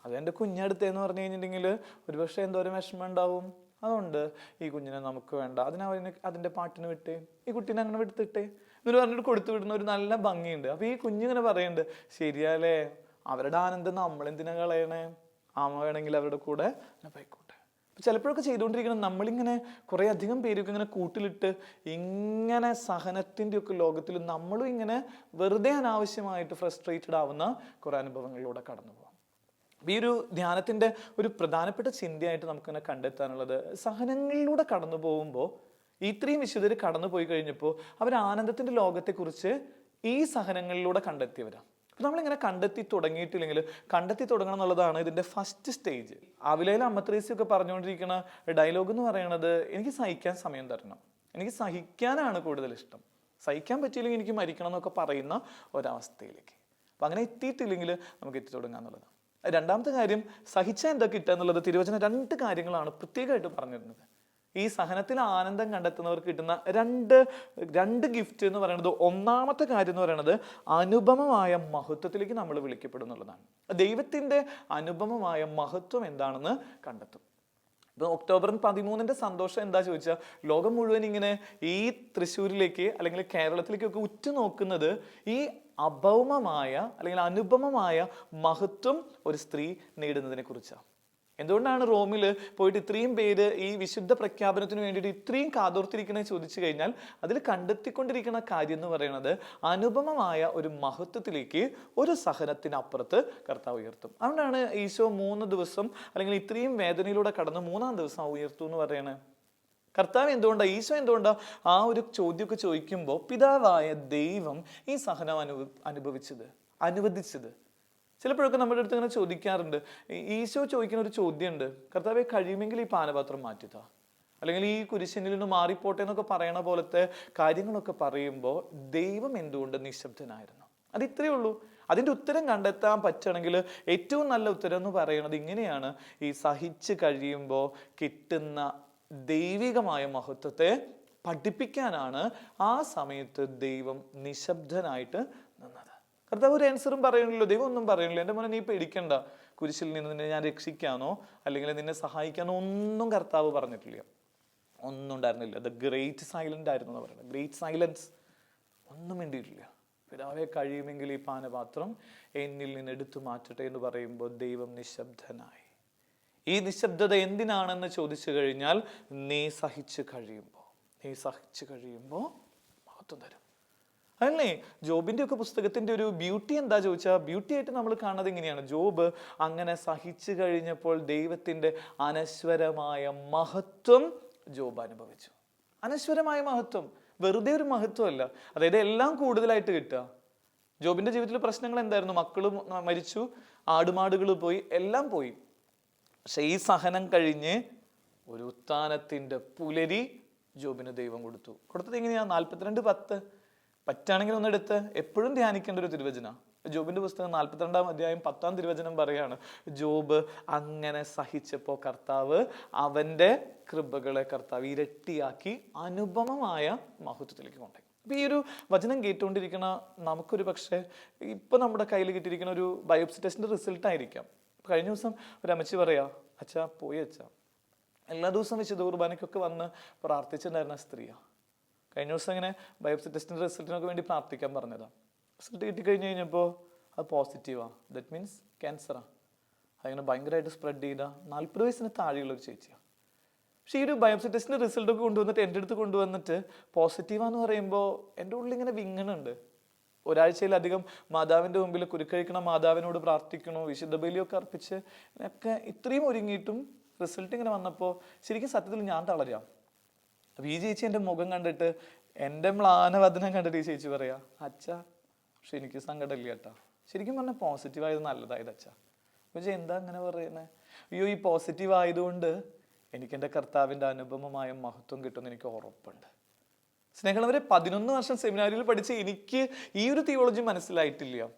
അത് എന്റെ കുഞ്ഞടുത്തേന്ന് പറഞ്ഞു കഴിഞ്ഞിട്ടുണ്ടെങ്കിൽ ഒരുപക്ഷെ എന്തോരം വിഷമം ഉണ്ടാവും. അതുകൊണ്ട് ഈ കുഞ്ഞിനെ നമുക്ക് വേണ്ട. അതിനെ അവന് അതിന്റെ പാട്ടിന് വിട്ടേ ഈ കുട്ടീനെ അങ്ങനെ വിടുത്തിട്ടേ എന്ന് പറഞ്ഞിട്ട് കൊടുത്തു വിടുന്ന ഒരു നല്ല ഭംഗിയുണ്ട്. അപ്പോൾ ഈ കുഞ്ഞിങ്ങനെ പറയുന്നുണ്ട് ശരിയാലേ അവരുടെ ആനന്ദം നമ്മളെന്തിനാ കളയണേ? ആമ വേണമെങ്കിൽ അവരുടെ കൂടെ പോയിക്കോട്ടെ. ചിലപ്പോഴൊക്കെ ചെയ്തുകൊണ്ടിരിക്കണം നമ്മളിങ്ങനെ കുറേ അധികം പേരൊക്കെ ഇങ്ങനെ കൂട്ടിലിട്ട് ഇങ്ങനെ സഹനത്തിന്റെ ഒക്കെ ലോകത്തിൽ നമ്മളും ഇങ്ങനെ വെറുതെ അനാവശ്യമായിട്ട് ഫ്രസ്ട്രേറ്റഡ് ആവുന്ന കുറേ അനുഭവങ്ങളിലൂടെ കടന്നു പോകാം ഈ ഒരു ധ്യാനത്തിന്റെ ഒരു പ്രധാനപ്പെട്ട ചിന്തയായിട്ട് നമുക്കിങ്ങനെ കണ്ടെത്താനുള്ളത് സഹനങ്ങളിലൂടെ കടന്നു പോകുമ്പോൾ ഇത്രയും വിശുദ്ധർ കടന്നു പോയി കഴിഞ്ഞപ്പോൾ അവർ ആനന്ദത്തിന്റെ ലോകത്തെക്കുറിച്ച് ഈ സഹനങ്ങളിലൂടെ കണ്ടെത്തിയവരാണ് നമ്മളിങ്ങനെ കണ്ടെത്തി തുടങ്ങിയിട്ടില്ലെങ്കിൽ കണ്ടെത്തി തുടങ്ങണം എന്നുള്ളതാണ് ഇതിന്റെ ഫസ്റ്റ് സ്റ്റേജ് അവിലയിലെ അമ്മത്രേസിയൊക്കെ പറഞ്ഞുകൊണ്ടിരിക്കുന്ന ഡയലോഗ് എന്ന് പറയുന്നത് എനിക്ക് സഹിക്കാൻ സമയം തരണം. എനിക്ക് സഹിക്കാനാണ് കൂടുതൽ ഇഷ്ടം. സഹിക്കാൻ പറ്റിയില്ലെങ്കിൽ എനിക്ക് മരിക്കണം എന്നൊക്കെ പറയുന്ന ഒരവസ്ഥയിലേക്ക്. അപ്പോൾ അങ്ങനെ എത്തിയിട്ടില്ലെങ്കിൽ നമുക്ക് എത്തി തുടങ്ങാം എന്നുള്ളതാണ്. രണ്ടാമത്തെ കാര്യം സഹിച്ചാൽ എന്താ കിട്ടുക എന്നുള്ളത് തിരുവചന രണ്ട് കാര്യങ്ങളാണ് പ്രത്യേകമായിട്ട് പറഞ്ഞിരുന്നത്. ഈ സഹനത്തിൽ ആനന്ദം കണ്ടെത്തുന്നവർക്ക് കിട്ടുന്ന രണ്ട് രണ്ട് ഗിഫ്റ്റ് എന്ന് പറയുന്നത് ഒന്നാമത്തെ കാര്യം എന്ന് പറയുന്നത് അനുപമമായ മഹത്വത്തിലേക്ക് നമ്മൾ വിളിക്കപ്പെടുന്നുള്ളതാണ് ദൈവത്തിന്റെ അനുപമമായ മഹത്വം എന്താണെന്ന് കണ്ടെത്തും. ഇപ്പം ഒക്ടോബർ പതിമൂന്നിന്റെ സന്തോഷം എന്താ ചോദിച്ചാൽ ലോകം മുഴുവൻ ഇങ്ങനെ ഈ തൃശ്ശൂരിലേക്ക് അല്ലെങ്കിൽ കേരളത്തിലേക്കൊക്കെ ഉറ്റുനോക്കുന്നത് ഈ അഭൗമമായ അല്ലെങ്കിൽ അനുപമമായ മഹത്വം ഒരു സ്ത്രീ നേടുന്നതിനെ കുറിച്ചാണ്. എന്തുകൊണ്ടാണ് റോമിൽ പോയിട്ട് ഇത്രയും പേര് ഈ വിശുദ്ധ പ്രഖ്യാപനത്തിന് വേണ്ടിയിട്ട് ഇത്രയും കാതോർത്തിരിക്കണേ ചോദിച്ചു കഴിഞ്ഞാൽ അതിൽ കണ്ടെത്തിക്കൊണ്ടിരിക്കുന്ന കാര്യം എന്ന് പറയുന്നത് അനുപമമായ ഒരു മഹത്വത്തിലേക്ക് ഒരു സഹനത്തിനപ്പുറത്ത് കർത്താവ് ഉയർത്തും. അതുകൊണ്ടാണ് ഈശോ മൂന്ന് ദിവസം അല്ലെങ്കിൽ ഇത്രയും വേദനയിലൂടെ കടന്ന് മൂന്നാം ദിവസം ഉയർത്തു എന്ന് പറയുന്നത്. കർത്താവ് എന്തുകൊണ്ടാണ് ഈശോ എന്തുകൊണ്ടാണ് ആ ഒരു ചോദ്യമൊക്കെ ചോദിക്കുമ്പോൾ പിതാവായ ദൈവം ഈ സഹനം അനുഭവ അനുഭവിച്ചത് അനുവദിച്ചത്? ചിലപ്പോഴൊക്കെ നമ്മുടെ അടുത്ത് ഇങ്ങനെ ചോദിക്കാറുണ്ട്. ഈശോ ചോദിക്കുന്ന ഒരു ചോദ്യമുണ്ട്. കർത്താവെ കഴിയുമെങ്കിൽ ഈ പാനപാത്രം മാറ്റിത്താ. അല്ലെങ്കിൽ ഈ കുരിശനിൽ നിന്ന് മാറിപ്പോട്ടെ എന്നൊക്കെ പറയണ പോലത്തെ കാര്യങ്ങളൊക്കെ പറയുമ്പോൾ ദൈവം എന്തുകൊണ്ട് നിശബ്ദനായിരുന്നു? അത് ഇത്രയേ ഉള്ളൂ. അതിന്റെ ഉത്തരം കണ്ടെത്താൻ പറ്റണമെങ്കിൽ ഏറ്റവും നല്ല ഉത്തരം എന്ന് പറയുന്നത് ഇങ്ങനെയാണ്. ഈ സഹിച്ച് കഴിയുമ്പോൾ കിട്ടുന്ന ദൈവികമായ മഹത്വത്തെ പഠിപ്പിക്കാനാണ് ആ സമയത്ത് ദൈവം നിശബ്ദനായിട്ട് കർത്താവ് ഒരു ആൻസറും പറയണില്ലോ ദൈവം ഒന്നും പറയണില്ല. എന്റെ മോനെ നീ പേടിക്കണ്ട. കുരിശിൽ നിന്ന് നിന്നെ ഞാൻ രക്ഷിക്കാനോ അല്ലെങ്കിൽ നിന്നെ സഹായിക്കാനോ ഒന്നും കർത്താവ് പറഞ്ഞിട്ടില്ല. ഒന്നും ഉണ്ടായിരുന്നില്ല. ദ ഗ്രേറ്റ് സൈലന്റ് ആയിരുന്നു എന്ന് പറയുന്നത്. ഗ്രേറ്റ് സൈലൻസ് ഒന്നും മിണ്ടിയിട്ടില്ല. പിതാവെ കഴിയുമെങ്കിൽ ഈ പാനപാത്രം എന്നിൽ നിന്ന് എടുത്തു മാറ്റട്ടെ എന്ന് പറയുമ്പോൾ ദൈവം നിശബ്ദനായി. ഈ നിശബ്ദത എന്തിനാണെന്ന് ചോദിച്ചു കഴിഞ്ഞാൽ നീ സഹിച്ചു കഴിയുമ്പോൾ. നീ സഹിച്ചു കഴിയുമ്പോൾ മഹത്വം തരും. അതല്ലേ ജോബിന്റെ ഒക്കെ പുസ്തകത്തിന്റെ ഒരു ബ്യൂട്ടി എന്താ ചോദിച്ചാൽ ബ്യൂട്ടി ആയിട്ട് നമ്മൾ കാണുന്നത് എങ്ങനെയാണ്? ജോബ് അങ്ങനെ സഹിച്ചു കഴിഞ്ഞപ്പോൾ ദൈവത്തിന്റെ അനശ്വരമായ മഹത്വം ജോബ് അനുഭവിച്ചു. അനശ്വരമായ മഹത്വം. വെറുതെ ഒരു മഹത്വമല്ല. അതായത് എല്ലാം കൂടുതലായിട്ട് കിട്ടുക. ജോബിന്റെ ജീവിതത്തിൽ പ്രശ്നങ്ങൾ എന്തായിരുന്നു? മക്കളും മരിച്ചു ആടുമാടുകൾ പോയി എല്ലാം പോയി. പക്ഷെ ഈ സഹനം കഴിഞ്ഞ് ഒരു ഉത്ഥാനത്തിന്റെ പുലരി ജോബിന് ദൈവം കൊടുത്തു. കൊടുത്തത് എങ്ങനെയാ? നാൽപ്പത്തിരണ്ട് പത്ത്. പറ്റാണെങ്കിൽ ഒന്നെടുത്ത് എപ്പോഴും ധ്യാനിക്കേണ്ട ഒരു തിരുവചന. ജോബിന്റെ പുസ്തകം നാൽപ്പത്തിരണ്ടാം അധ്യായം പത്താം തിരുവചനം പറയാണ് ജോബ് അങ്ങനെ സഹിച്ചപ്പോ കർത്താവ് അവന്റെ കൃപകളെ കർത്താവ് ഇരട്ടിയാക്കി അനുപമമായ മഹത്വത്തിലേക്ക് കൊണ്ടുപോയി. അപ്പൊ ഈ ഒരു വചനം കേട്ടുകൊണ്ടിരിക്കുന്ന നമുക്കൊരു പക്ഷേ ഇപ്പൊ നമ്മുടെ കയ്യിൽ കിട്ടിയിരിക്കുന്ന ഒരു ബയോപ്സി ടെസ്റ്റിന്റെ റിസൾട്ട് ആയിരിക്കാം. കഴിഞ്ഞ ദിവസം ഒരു അമ്മച്ചി പറയാ അച്ഛാ പോയി അച്ഛാ. എല്ലാ ദിവസവും വിശുദ്ധ കുർബാനയ്ക്കൊക്കെ വന്ന് പ്രാർത്ഥിച്ചിട്ടുണ്ടായിരുന്ന സ്ത്രീയാ. കഴിഞ്ഞ ദിവസം ഇങ്ങനെ ബയോപ്സി ടെസ്റ്റിന്റെ റിസൾട്ടിനൊക്കെ വേണ്ടി പ്രാർത്ഥിക്കാൻ പറഞ്ഞതാണ് റിസൾട്ട് കിട്ടിക്കഴിഞ്ഞ് കഴിഞ്ഞപ്പോൾ അത് പോസിറ്റീവാണ് ദറ്റ് മീൻസ് ക്യാൻസറാണ് അതിങ്ങനെ ഭയങ്കരമായിട്ട് സ്പ്രെഡ് ചെയ്ത. നാൽപ്പത് വയസ്സിന് താഴെയുള്ള ഒരു ചേച്ചിയാണ് പക്ഷേ ഈ ഒരു ബയോപ്സി ടെസ്റ്റിന്റെ റിസൾട്ടൊക്കെ കൊണ്ടുവന്നിട്ട് എന്റെ അടുത്ത് കൊണ്ടുവന്നിട്ട് പോസിറ്റീവാന്ന് പറയുമ്പോൾ എന്റെ ഉള്ളിൽ ഇങ്ങനെ വിങ്ങണുണ്ട്. ഒരാഴ്ചയിലധികം മാതാവിന്റെ മുമ്പിൽ കുരുക്കഴിക്കണ മാതാവിനോട് പ്രാർത്ഥിക്കണോ വിശുദ്ധ ബലിയൊക്കെ അർപ്പിച്ച് ഒക്കെ ഇത്രയും ഒരുങ്ങിയിട്ടും റിസൾട്ട് ഇങ്ങനെ വന്നപ്പോൾ ശരിക്കും സത്യത്തിൽ ഞാൻ തളരാം. അപ്പൊ ഈ ചേച്ചി എന്റെ മുഖം കണ്ടിട്ട് എന്റെ മ്ലാനവദനം കണ്ടിട്ട് ഈ ചേച്ചി പറയാ അച്ഛ പക്ഷെ എനിക്ക് സങ്കടമില്ല കേട്ടാ. ശരിക്കും പറഞ്ഞാൽ പോസിറ്റീവ് ആയത് നല്ലതായത് അച്ഛ. പക്ഷെ എന്താ അങ്ങനെ പറയുന്നത് അയ്യോ ഈ പോസിറ്റീവ് ആയതുകൊണ്ട് എനിക്ക് എന്റെ കർത്താവിന്റെ അനുപമമായ മഹത്വം കിട്ടുമെന്ന് എനിക്ക് ഉറപ്പുണ്ട്. സ്നേഹമുള്ളവരെ പതിനൊന്ന് വർഷം സെമിനാരിൽ പഠിച്ച എനിക്ക് ഈ ഒരു തിയോളജി മനസ്സിലായിട്ടില്ല.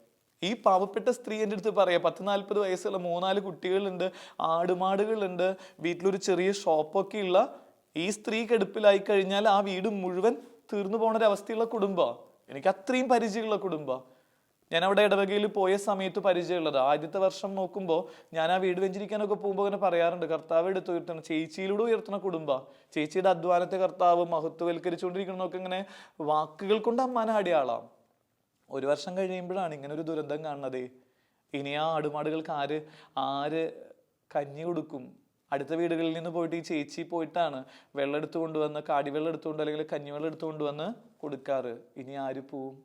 ഈ പാവപ്പെട്ട സ്ത്രീ എന്റെ അടുത്ത് പറയാം പത്ത് നാൽപ്പത് വയസ്സുള്ള മൂന്നാൽ കുട്ടികളുണ്ട് ആടുമാടുകളുണ്ട് വീട്ടിലൊരു ചെറിയ ഷോപ്പൊക്കെ ഉള്ള ഈ സ്ത്രീ കെടുപ്പിലായി കഴിഞ്ഞാൽ ആ വീട് മുഴുവൻ തീർന്നു പോണ ഒരു അവസ്ഥയുള്ള കുടുംബമാണ് എനിക്ക് അത്രയും പരിചയമുള്ള കുടുംബമാണ് ഞാൻ അവിടെ ഇടവകയിൽ പോയ സമയത്ത് പരിചയമുള്ളത്. ആദ്യത്തെ വർഷം നോക്കുമ്പോൾ ഞാൻ ആ വീട് വെഞ്ചിരിക്കാനൊക്കെ പോകുമ്പോൾ അങ്ങനെ പറയാറുണ്ട് കർത്താവ് എടുത്ത് ഉയർത്തണം. ചേച്ചിയിലൂടെ ഉയർത്തുന്ന കുടുംബ. ചേച്ചിയുടെ അധ്വാനത്തെ കർത്താവ് മഹത്വവൽക്കരിച്ചുകൊണ്ടിരിക്കണമെന്നൊക്കെ ഇങ്ങനെ വാക്കുകൾ കൊണ്ട് അമ്മാനാടിയ ആളാം. ഒരു വർഷം കഴിയുമ്പോഴാണ് ഇങ്ങനെ ഒരു ദുരന്തം കാണുന്നത്. ഇനി ആ ആടുമാടുകൾക്ക് ആര് ആര് കഞ്ഞി കൊടുക്കും? അടുത്ത വീടുകളിൽ നിന്ന് പോയിട്ട് ഈ ചേച്ചി പോയിട്ടാണ് വെള്ളം എടുത്തു കൊണ്ടുവന്ന് കാടിവെള്ളം എടുത്തുകൊണ്ട് അല്ലെങ്കിൽ കഞ്ഞിവെള്ളം എടുത്തു കൊണ്ടുവന്ന് കൊടുക്കാറ്. ഇനി ആര് പോവും?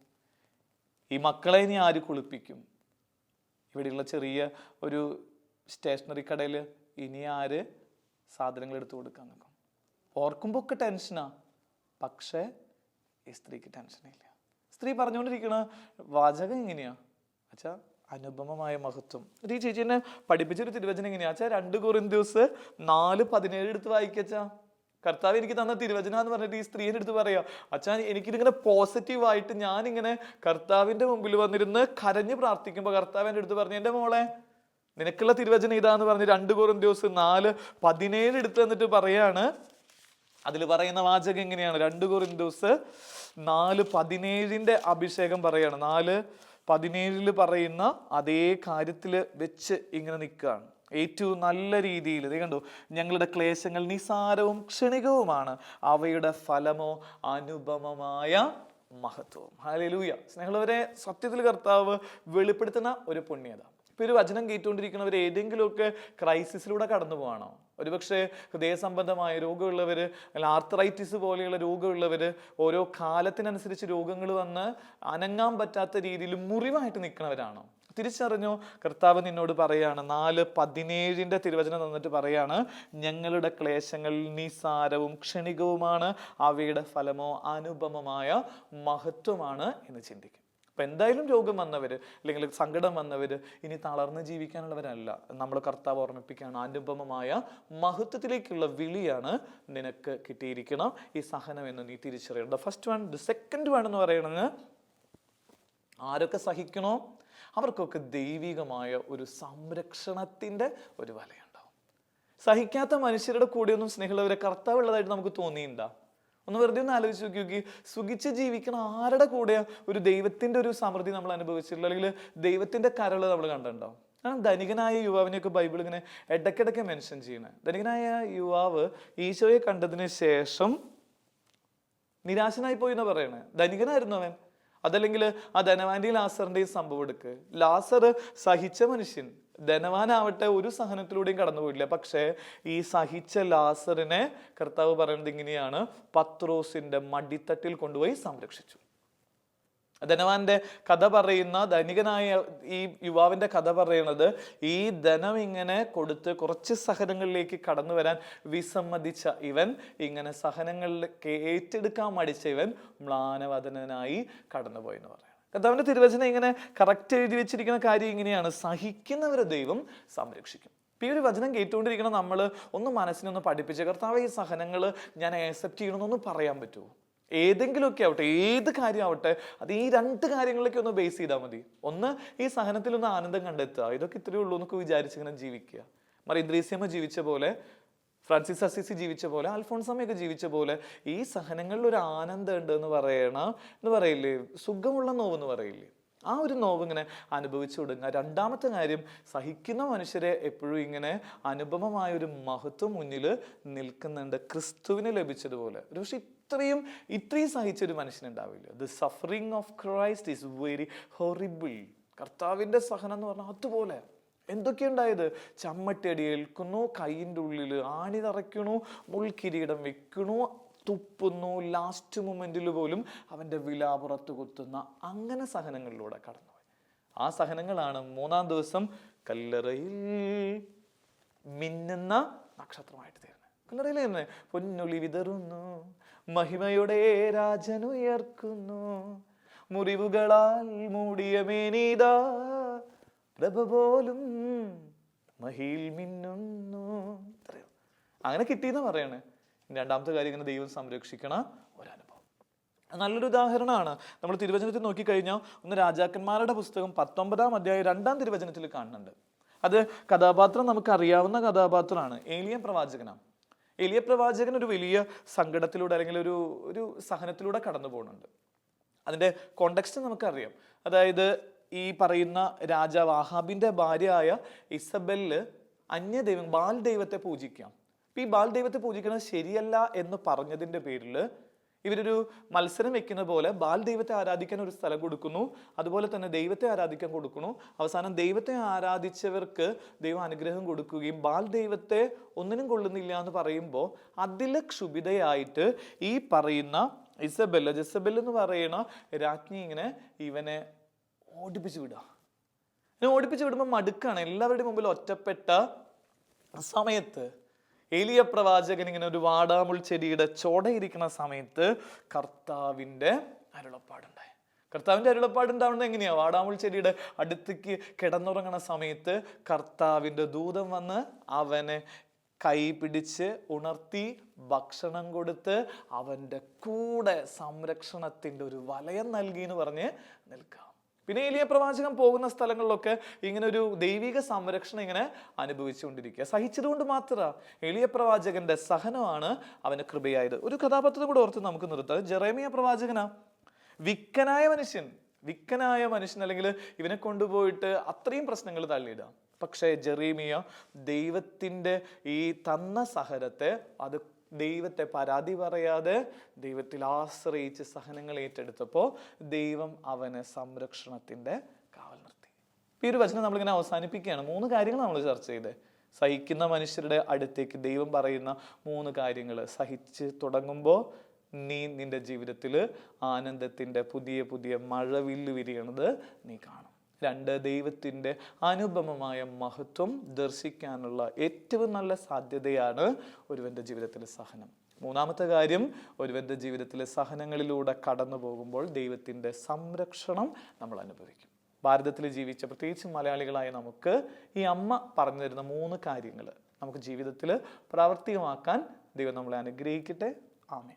ഈ മക്കളെ ഇനി ആര് കുളിപ്പിക്കും? ഇവിടെയുള്ള ചെറിയ ഒരു സ്റ്റേഷനറി കടയിൽ ഇനി ആര് സാധനങ്ങൾ എടുത്തു കൊടുക്കാൻ നിൽക്കും? ഓർക്കുമ്പോൾ ഒക്കെ ടെൻഷനാ. പക്ഷേ ഈ സ്ത്രീക്ക് ടെൻഷനില്ല. സ്ത്രീ പറഞ്ഞുകൊണ്ടിരിക്കണ വാചകം എങ്ങനെയാ അച്ഛാ അനുപമമായ മഹത്വം. ഒരു ചേച്ചി പഠിപ്പിച്ചൊരു തിരുവചനം എങ്ങനെയാ ചാ രണ്ട് ദിവസം നാല് പതിനേഴ് എടുത്ത് വായിക്കച്ചാ. കർത്താവ് എനിക്ക് തന്ന തിരുവചന എന്ന് പറഞ്ഞിട്ട് ഈ സ്ത്രീയുടെ അടുത്ത് പറയാം. അച്ഛാ എനിക്കിതിങ്ങനെ പോസിറ്റീവായിട്ട് ഞാനിങ്ങനെ കർത്താവിന്റെ മുമ്പിൽ വന്നിരുന്ന് കരഞ്ഞ് പ്രാർത്ഥിക്കുമ്പോൾ കർത്താവ് എന്റെ അടുത്ത് പറഞ്ഞു എന്റെ മോളെ നിനക്കുള്ള തിരുവചനം ഇതാന്ന് പറഞ്ഞ് രണ്ട് ദിവസം നാല് പതിനേഴ് എടുത്ത് എന്നിട്ട് പറയാണ്. അതിൽ പറയുന്ന വാചകം എങ്ങനെയാണ് രണ്ട് ദിവസം നാല് പതിനേഴിന്റെ അഭിഷേകം പറയാണ്. നാല് പതിനേഴിൽ പറയുന്ന അതേ കാര്യത്തിൽ വെച്ച് ഇങ്ങനെ നിൽക്കുകയാണ്. ഏറ്റവും നല്ല രീതിയിൽ ഇത് കണ്ടു ഞങ്ങളുടെ ക്ലേശങ്ങൾ നിസാരവും ക്ഷണികവുമാണ്. അവയുടെ ഫലമോ അനുപമമായ മഹത്വവും ഹാലലൂയ സ്നേഹമുള്ളവരെ സത്യത്തിൽ കർത്താവ് വെളിപ്പെടുത്തുന്ന ഒരു പുണ്യത. ഇപ്പൊ ഒരു വചനം കേട്ടുകൊണ്ടിരിക്കുന്നവർ ഏതെങ്കിലുമൊക്കെ ക്രൈസിസിലൂടെ കടന്നു പോവാണോ ഒരുപക്ഷെ ഹൃദയ സംബന്ധമായ രോഗമുള്ളവർ അല്ലെങ്കിൽ ആർത്രൈറ്റിസ് പോലെയുള്ള രോഗമുള്ളവർ ഓരോ കാലത്തിനനുസരിച്ച് രോഗങ്ങൾ വന്ന് അനങ്ങാൻ പറ്റാത്ത രീതിയിൽ മുറിവായിട്ട് നിൽക്കുന്നവരാണോ. തിരിച്ചറിഞ്ഞു? കർത്താവ് നിന്നോട് പറയാണ് നാല് പതിനേഴിന്റെ തിരുവചനം തന്നിട്ട് പറയാണ് ഞങ്ങളുടെ ക്ലേശങ്ങൾ നിസാരവും ക്ഷണികവുമാണ് അവയുടെ ഫലമോ അനുപമമായ മഹത്വമാണ് എന്ന് ചിന്തിക്കും. അപ്പൊ എന്തായാലും രോഗം വന്നവർ അല്ലെങ്കിൽ സങ്കടം വന്നവർ ഇനി തളർന്ന് ജീവിക്കാനുള്ളവരല്ല. നമ്മൾ കർത്താവ് ഓർമ്മിപ്പിക്കുകയാണ് അനുപമമായ മഹത്വത്തിലേക്കുള്ള വിളിയാണ് നിനക്ക് കിട്ടിയിരിക്കണം. ഈ സഹനം എന്ന് നീ തിരിച്ചറിയണം the first one the second one എന്ന് പറയുന്നത് ആരൊക്കെ സഹിക്കണോ അവർക്കൊക്കെ ദൈവികമായ ഒരു സംരക്ഷണത്തിന്റെ ഒരു വലയുണ്ടാവും. സഹിക്കാത്ത മനുഷ്യരുടെ കൂടെയൊന്നും സ്നേഹമുള്ളവരെ കർത്താവുള്ളതായിട്ട് നമുക്ക് തോന്നിയിട്ടുണ്ടോ ഒന്ന് വെറുതെ ഒന്ന് ആലോചിച്ച് നോക്കി നോക്കി. സുഖിച്ച് ജീവിക്കണ ആരുടെ കൂടെ ഒരു ദൈവത്തിന്റെ ഒരു സമൃദ്ധി നമ്മൾ അനുഭവിച്ചിട്ടുള്ള? അല്ലെങ്കിൽ ദൈവത്തിന്റെ കരൾ നമ്മൾ കണ്ടിട്ടുണ്ടാവും. ധനികനായ യുവാവിനെയൊക്കെ ബൈബിൾ ഇങ്ങനെ ഇടയ്ക്കിടയ്ക്ക് മെൻഷൻ ചെയ്യണേ. ധനികനായ യുവാവ് ഈശോയെ കണ്ടതിന് ശേഷം നിരാശനായി പോയി എന്ന് പറയണേ? ധനികനായിരുന്നു അവൻ. അതല്ലെങ്കിൽ ആ ധനവാന്റെയും ലാസറിന്റെയും സംഭവം എടുക്ക്. ലാസർ സഹിച്ച മനുഷ്യൻ. ധനവാനാവട്ടെ ഒരു സഹനത്തിലൂടെയും കടന്നുപോയില്ല പക്ഷേ ഈ സഹിച്ച ലാസറിനെ കർത്താവ് പറയുന്നത് ഇങ്ങനെയാണ്. പത്രോസിന്റെ മടിത്തട്ടിൽ കൊണ്ടുപോയി സംരക്ഷിച്ചു. ധനവാന്റെ കഥ പറയുന്ന ധനികനായ ഈ യുവാവിന്റെ കഥ പറയുന്നത് ഈ ധനം ഇങ്ങനെ കൊടുത്ത് കുറച്ച് സഹനങ്ങളിലേക്ക് കടന്നു വരാൻ വിസമ്മതിച്ച ഇവൻ ഇങ്ങനെ സഹനങ്ങളിൽ ഏറ്റെടുക്കാൻ മടിച്ച ഇവൻ മ്ലാനവദനായി കടന്നുപോയി എന്ന് കർത്താവിന്റെ തിരുവചനം ഇങ്ങനെ കറക്റ്റ് എഴുതി വെച്ചിരിക്കുന്ന കാര്യം ഇങ്ങനെയാണ്. സഹിക്കുന്നവരെ ദൈവം സംരക്ഷിക്കും. ഈ ഒരു വചനം കേട്ടുകൊണ്ടിരിക്കണം നമ്മൾ ഒന്ന് മനസ്സിനൊന്ന് പഠിപ്പിച്ച് കർത്താവ് ഈ സഹനങ്ങൾ ഞാൻ ആക്സെപ്റ്റ് ചെയ്യണമെന്നൊന്ന് പറയാൻ പറ്റുമോ ഏതെങ്കിലുമൊക്കെ ആവട്ടെ ഏത് കാര്യമാവട്ടെ അത് ഈ രണ്ട് കാര്യങ്ങളിലേക്ക് ഒന്ന് ബേസ് ചെയ്താൽ മതി. ഒന്ന് ഈ സഹനത്തിൽ ഒന്ന് ആനന്ദം കണ്ടെത്തുക. ഇതൊക്കെ ഇത്രയേ ഉള്ളൂ എന്നൊക്കെ വിചാരിച്ചിങ്ങനെ ജീവിക്കുക. മറിയദ്രീസ്യമ്മ ജീവിച്ച പോലെ ഫ്രാൻസിസ് അസിസി ജീവിച്ച പോലെ അൽഫോൺസമ്മയൊക്കെ ജീവിച്ച പോലെ ഈ സഹനങ്ങളിൽ ഒരു ആനന്ദം ഉണ്ട് എന്ന് പറയണ എന്ന് പറയില്ലേ? സുഖമുള്ള നോവ് എന്ന് പറയില്ലേ? ആ ഒരു നോവ് ഇങ്ങനെ അനുഭവിച്ചു കൊടുക്കുക രണ്ടാമത്തെ കാര്യം സഹിക്കുന്ന മനുഷ്യരെ എപ്പോഴും ഇങ്ങനെ അനുപമമായ ഒരു മഹത്വം മുന്നിൽ നിൽക്കുന്നുണ്ട്. ക്രിസ്തുവിന് ലഭിച്ചതുപോലെ. ഒരു പക്ഷെ ഇത്രയും ഇത്രയും സഹിച്ച ഒരു മനുഷ്യനുണ്ടാവില്ല the suffering of Christ is very horrible കർത്താവിന്റെ സഹനം എന്ന് പറഞ്ഞാൽ അതുപോലെ. എന്തൊക്കെയുണ്ടായത്? ചമ്മട്ടടി ഏൽക്കുന്നു കൈയിന്റെ ഉള്ളിൽ ആണി തറയ്ക്കണു മുൾക്കിരീടം വെക്കണു തുപ്പുന്നു ലാസ്റ്റ് മൊമെന്റിൽ പോലും അവന്റെ വിലാപുറത്ത് കുത്തുന്ന അങ്ങനെ സഹനങ്ങളിലൂടെ കടന്നു ആ സഹനങ്ങളാണ് മൂന്നാം ദിവസം കല്ലറയിൽ മിന്നുന്ന നക്ഷത്രമായിട്ട് തീർന്നത്. കല്ലറയിൽ തന്നെ പൊന്നൊളി വിതറുന്നു മഹിമയുടെ രാജനുയർക്കുന്നു മുറിവുകളാൽ മൂടിയ മേനീതാ പ്രഭ പോലും മഹിയിൽ മിന്നുന്നു. അറിയോ അങ്ങനെ കിട്ടിയെന്ന് പറയണേ. രണ്ടാമത്തെ കാര്യം ഇങ്ങനെ ദൈവം സംരക്ഷിക്കണ ഒരനുഭവം. നല്ലൊരു ഉദാഹരണമാണ്. നമ്മൾ തിരുവചനത്തിൽ നോക്കിക്കഴിഞ്ഞാൽ ഒന്ന് രാജാക്കന്മാരുടെ പുസ്തകം പത്തൊമ്പതാം അധ്യായം രണ്ടാം തിരുവചനത്തിൽ കാണുന്നുണ്ട്. അത് കഥാപാത്രം നമുക്ക് അറിയാവുന്ന കഥാപാത്രമാണ്. ഏലിയ പ്രവാചകനാണ്. ഏലിയ പ്രവാചകൻ ഒരു വലിയ സങ്കടത്തിലൂടെ അല്ലെങ്കിൽ ഒരു ഒരു സഹനത്തിലൂടെ കടന്നു പോകുന്നുണ്ട് അതിന്റെ കോണ്ടക്സ്റ്റ് നമുക്കറിയാം. അതായത് ഈ പറയുന്ന രാജാവ് ആഹാബിന്റെ ഭാര്യയായ ഇസബെല്ല് അന്യദൈവം ബാൽ ദൈവത്തെ പൂജിക്കാം. ഈ ബാൽ ദൈവത്തെ പൂജിക്കുന്നത് ശരിയല്ല എന്ന് പറഞ്ഞതിന്റെ പേരിൽ ഇവരൊരു മത്സരം വെക്കുന്ന പോലെ ബാൽ ദൈവത്തെ ആരാധിക്കാൻ ഒരു സ്ഥലം കൊടുക്കുന്നു. അതുപോലെ തന്നെ ദൈവത്തെ ആരാധിക്കാൻ കൊടുക്കുന്നു. അവസാനം ദൈവത്തെ ആരാധിച്ചവർക്ക് ദൈവം അനുഗ്രഹം കൊടുക്കുകയും ബാൽ ദൈവത്തെ ഒന്നിനും കൊള്ളുന്നില്ല എന്ന് പറയുമ്പോൾ അതിൽ ക്ഷുഭിതയായിട്ട് ഈ പറയുന്ന ഇസബെല്ല ജസബെൽ എന്ന് പറയുന്ന രാജ്ഞി ഇങ്ങനെ ഇവനെ ഓടിപ്പിച്ച് വിടുക. ഇനി ഓടിപ്പിച്ച് വിടുമ്പോൾ മടുക്കാണ്. എല്ലാവരുടെയും മുമ്പിൽ ഒറ്റപ്പെട്ട സമയത്ത് എലിയ പ്രവാചകൻ ഇങ്ങനെ ഒരു വാടാമുൾ ചെടിയുടെ ചോടയിരിക്കുന്ന സമയത്ത് കർത്താവിന്റെ അരുളപ്പാടുണ്ടായി. കർത്താവിന്റെ അരുളപ്പാടുണ്ടാവുന്നത് എങ്ങനെയാണ് വാടാമുൾ ചെടിയുടെ അടുത്തേക്ക് കിടന്നുറങ്ങുന്ന സമയത്ത് കർത്താവിന്റെ ദൂതം വന്ന് അവനെ കൈ പിടിച്ച് ഉണർത്തി ഭക്ഷണം കൊടുത്ത് അവന്റെ കൂടെ സംരക്ഷണത്തിന്റെ ഒരു വലയം നൽകി എന്ന് പറഞ്ഞ് നിൽക്കാം. പിന്നെ ഏലിയ പ്രവാചകം പോകുന്ന സ്ഥലങ്ങളിലൊക്കെ ഇങ്ങനെ ഒരു ദൈവിക സംരക്ഷണം ഇങ്ങനെ അനുഭവിച്ചുകൊണ്ടിരിക്കുക. സഹിച്ചതുകൊണ്ട് മാത്രമാണ് എളിയ പ്രവാചകന്റെ സഹനമാണ് അവന് കൃപയായത്. ഒരു കഥാപാത്രത്തെ കൂടെ ഓർത്ത് നമുക്ക് നിർത്താം. ജെറേമിയ പ്രവാചകനാ. വിക്കനായ മനുഷ്യൻ. വിക്കനായ മനുഷ്യൻ അല്ലെങ്കിൽ ഇവനെ കൊണ്ടുപോയിട്ട് അത്രയും പ്രശ്നങ്ങൾ തള്ളിയിടാം പക്ഷേ ജെറീമിയ ദൈവത്തിന്റെ ഈ തന്ന സഹനത്തെ അത് ദൈവത്തെ പരാതി പറയാതെ ദൈവത്തിൽ ആശ്രയിച്ച് സഹനങ്ങൾ ഏറ്റെടുത്തപ്പോൾ ദൈവം അവന് സംരക്ഷണത്തിന്റെ കാവൽ നിർത്തി. ഈ ഒരു വചനം നമ്മളിങ്ങനെ അവസാനിപ്പിക്കുകയാണ്. മൂന്ന് കാര്യങ്ങൾ നമ്മൾ ചർച്ച ചെയ്ത് സഹിക്കുന്ന മനുഷ്യരുടെ അടുത്തേക്ക് ദൈവം പറയുന്ന മൂന്ന് കാര്യങ്ങൾ. സഹിച്ച് തുടങ്ങുമ്പോൾ നീ നിന്റെ ജീവിതത്തിൽ ആനന്ദത്തിന്റെ പുതിയ പുതിയ മഴവില്ല് വിരിയണത് നീ കാണും. രണ്ട് ദൈവത്തിന്റെ അനുപമമായ മഹത്വം ദർശിക്കാനുള്ള ഏറ്റവും നല്ല സാധ്യതയാണ് ഒരുവന്റെ ജീവിതത്തിലെ സഹനം. മൂന്നാമത്തെ കാര്യം ഒരുവന്റെ ജീവിതത്തിലെ സഹനങ്ങളിലൂടെ കടന്നു പോകുമ്പോൾ ദൈവത്തിന്റെ സംരക്ഷണം നമ്മൾ അനുഭവിക്കും. ഭാരതത്തിൽ ജീവിച്ച പ്രത്യേകിച്ച് മലയാളികളായ നമുക്ക് ഈ അമ്മ പറഞ്ഞു തരുന്ന മൂന്ന് കാര്യങ്ങൾ നമുക്ക് ജീവിതത്തിൽ പ്രാവർത്തികമാക്കാൻ ദൈവം നമ്മളെ അനുഗ്രഹിക്കട്ടെ. ആമേ